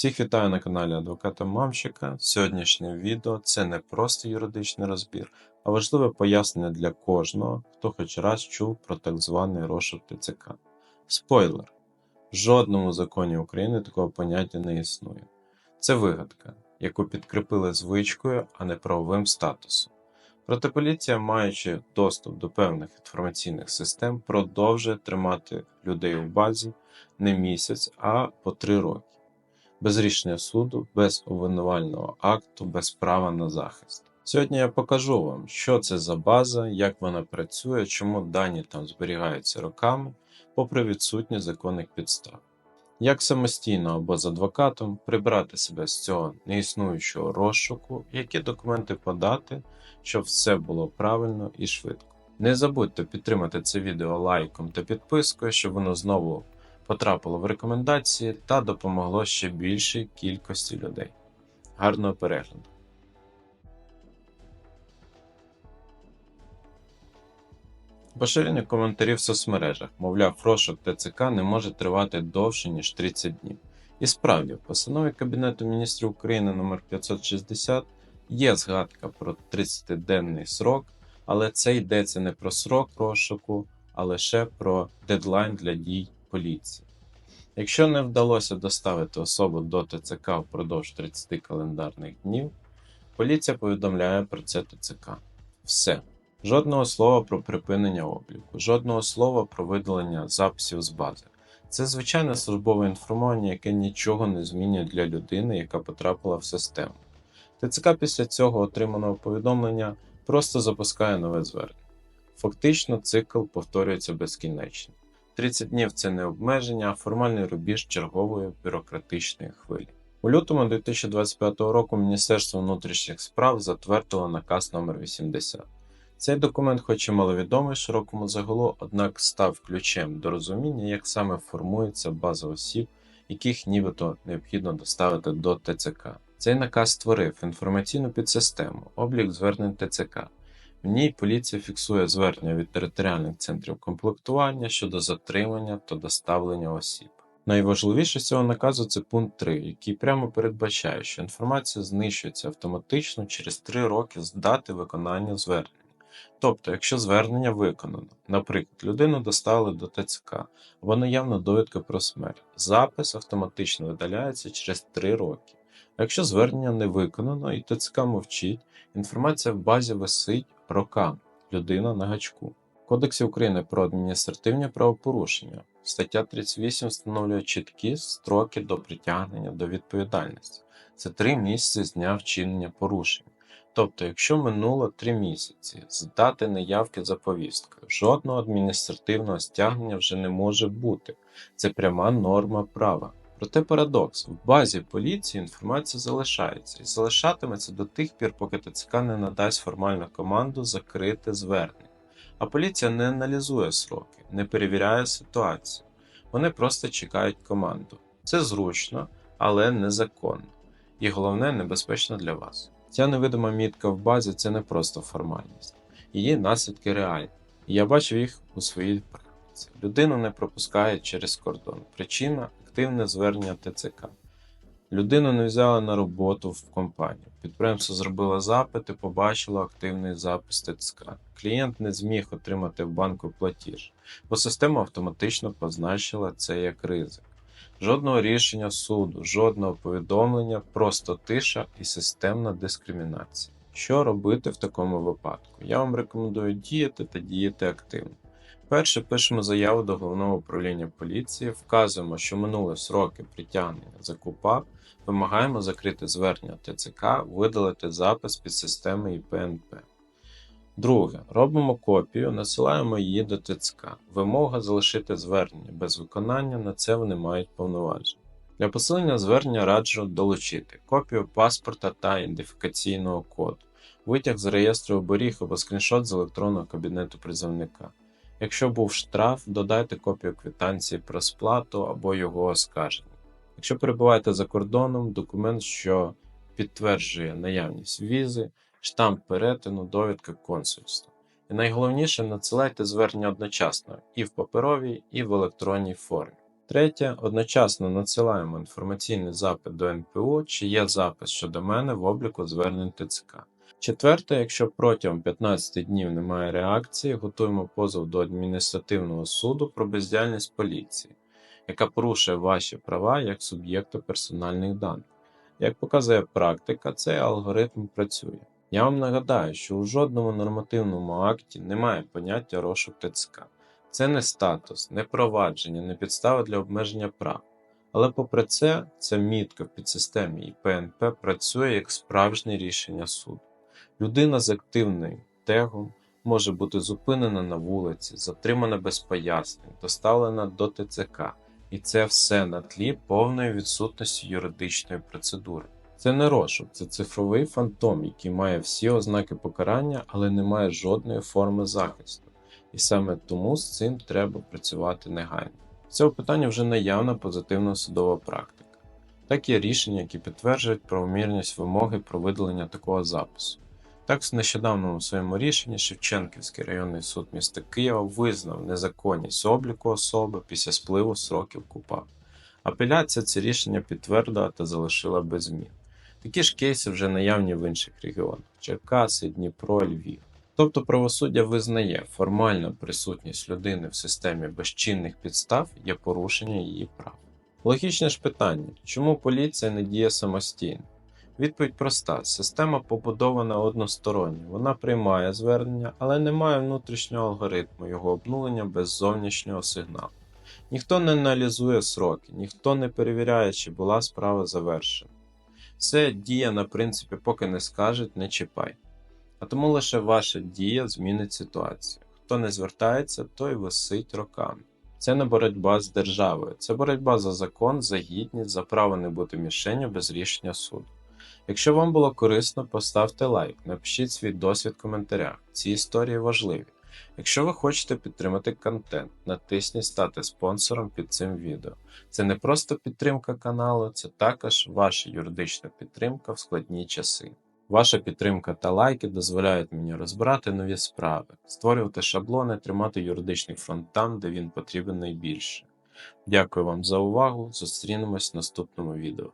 Всіх вітаю на каналі Адвоката Мамщика. Сьогоднішнє відео це не просто юридичний розбір, а важливе пояснення для кожного, хто хоч раз чув про так званий розшук ТЦК. Спойлер: в жодному законі України такого поняття не існує. Це вигадка, яку підкріпили звичкою, а не правовим статусом. Проте поліція, маючи доступ до певних інформаційних систем, продовжує тримати людей у базі не місяць, а по три роки. Без рішення суду, без обвинувального акту, без права на захист. Сьогодні я покажу вам, що це за база, як вона працює, чому дані там зберігаються роками, попри відсутність законних підстав. Як самостійно або з адвокатом прибрати себе з цього неіснуючого розшуку, які документи подати, щоб все було правильно і швидко. Не забудьте підтримати це відео лайком та підпискою, щоб воно знову потрапило в рекомендації та допомогло ще більшій кількості людей. Гарного перегляду! Поширення коментарів в соцмережах, мовляв, розшук ТЦК не може тривати довше, ніж 30 днів. І справді, в постанові Кабінету міністрів України номер 560 є згадка про 30-денний срок, але це йдеться не про срок розшуку, а лише про дедлайн для дій поліції. Якщо не вдалося доставити особу до ТЦК впродовж 30 календарних днів, поліція повідомляє про це ТЦК. Все. Жодного слова про припинення обліку, жодного слова про видалення записів з бази. Це звичайне службове інформування, яке нічого не змінює для людини, яка потрапила в систему. ТЦК після цього отриманого повідомлення просто запускає нове звернення. Фактично, цикл повторюється безкінечно. 30 днів це не обмеження, а формальний рубіж чергової бюрократичної хвилі. У лютому 2025 року Міністерство внутрішніх справ затвердило наказ номер 80 Цей документ, хоч і маловідомий широкому загалу, однак став ключем до розуміння, як саме формується база осіб, яких нібито необхідно доставити до ТЦК. Цей наказ створив інформаційну підсистему, облік звернень ТЦК. В ній поліція фіксує звернення від територіальних центрів комплектування щодо затримання та доставлення осіб. Найважливіше з цього наказу це пункт 3, який прямо передбачає, що інформація знищується автоматично через 3 роки з дати виконання звернення. Тобто, якщо звернення виконано, наприклад, людину доставили до ТЦК, або наявна довідка про смерть, запис автоматично видаляється через 3 роки. А якщо звернення не виконано і ТЦК мовчить, інформація в базі висить роками, людина на гачку. Кодексі України про адміністративні правопорушення стаття 38 встановлює чіткі строки до притягнення до відповідальності. Це 3 місяці з дня вчинення порушень. Тобто, якщо минуло 3 місяці з дати неявки за повісткою, жодного адміністративного стягнення вже не може бути. Це пряма норма права. Проте парадокс: в базі поліції інформація залишається і залишатиметься до тих пір, поки ТЦК не надасть формальну команду закрити звернення. А поліція не аналізує сроки, не перевіряє ситуацію. Вони просто чекають команду. Це зручно, але незаконно. І головне, небезпечно для вас. Ця невидима мітка в базі це не просто формальність, її наслідки реальні. І я бачив їх у своїй практиці. Людину не пропускають через кордон. Причина активне звернення ТЦК. Людину не взяли на роботу в компанію. Підприємство зробило запит і побачило активний запис ТЦК. Клієнт не зміг отримати в банку платіж, бо система автоматично позначила це як ризик. Жодного рішення суду, жодного повідомлення, просто тиша і системна дискримінація. Що робити в такому випадку? Я вам рекомендую діяти та діяти активно. Перше пишемо заяву до головного управління поліції, вказуємо, що минули сроки притягнення за КУПАП, вимагаємо закрити звернення ТЦК, видалити запис під системи ІПНП. Друге, робимо копію, насилаємо її до ТЦК. Вимога залишити звернення без виконання, на це вони мають повноваження. Для посилення звернення раджу долучити копію паспорта та ідентифікаційного коду, витяг з реєстру оберіг або скріншот з електронного кабінету призовника. Якщо був штраф, додайте копію квитанції про сплату або його оскарження. Якщо перебуваєте за кордоном, документ, що підтверджує наявність візи, штамп перетину, довідка консульства. І найголовніше надсилайте звернення одночасно і в паперовій, і в електронній формі. Третє, одночасно надсилаємо інформаційний запит до НПУ, чи є запис щодо мене в обліку звернень ТЦК. Четверте, якщо протягом 15 днів немає реакції, готуємо позов до адміністративного суду про бездіяльність поліції, яка порушує ваші права як суб'єкту персональних даних. Як показує практика, цей алгоритм працює. Я вам нагадаю, що у жодному нормативному акті немає поняття розшук ТЦК. Це не статус, не провадження, не підстава для обмеження прав. Але попри це, ця мітка в підсистемі і ПНП працює як справжнє рішення суду. Людина з активним тегом може бути зупинена на вулиці, затримана без пояснень, доставлена до ТЦК. І це все на тлі повної відсутності юридичної процедури. Це не розшук, це цифровий фантом, який має всі ознаки покарання, але не має жодної форми захисту. І саме тому з цим треба працювати негайно. З цього питання вже наявна позитивна судова практика. Так є рішення, які підтверджують правомірність вимоги про видалення такого запису. Так, в нещодавному своєму рішенні Шевченківський районний суд міста Києва визнав незаконність обліку особи після спливу сроків КУПА. Апеляція це рішення підтвердила та залишила без змін. Такі ж кейси вже наявні в інших регіонах Черкаси, Дніпро, Львів. Тобто правосуддя визнає, формальна присутність людини в системі безчинних підстав є порушення її прав. Логічне ж питання, чому поліція не діє самостійно? Відповідь проста: система побудована односторонньо, вона приймає звернення, але не має внутрішнього алгоритму його обнулення без зовнішнього сигналу. Ніхто не аналізує сроки, ніхто не перевіряє, чи була справа завершена. Все діє на принципі, поки не скажуть, не чіпай. А тому лише ваша дія змінить ситуацію. Хто не звертається, той висить роками. Це не боротьба з державою, це боротьба за закон, за гідність, за право не бути мішенню без рішення суду. Якщо вам було корисно, поставте лайк, напишіть свій досвід в коментарях. Ці історії важливі. Якщо ви хочете підтримати контент, натисніть стати спонсором під цим відео. Це не просто підтримка каналу, це також ваша юридична підтримка в складні часи. Ваша підтримка та лайки дозволяють мені розбирати нові справи, створювати шаблони, тримати юридичний фронт там, де він потрібен найбільше. Дякую вам за увагу. Зустрінемось в наступному відео.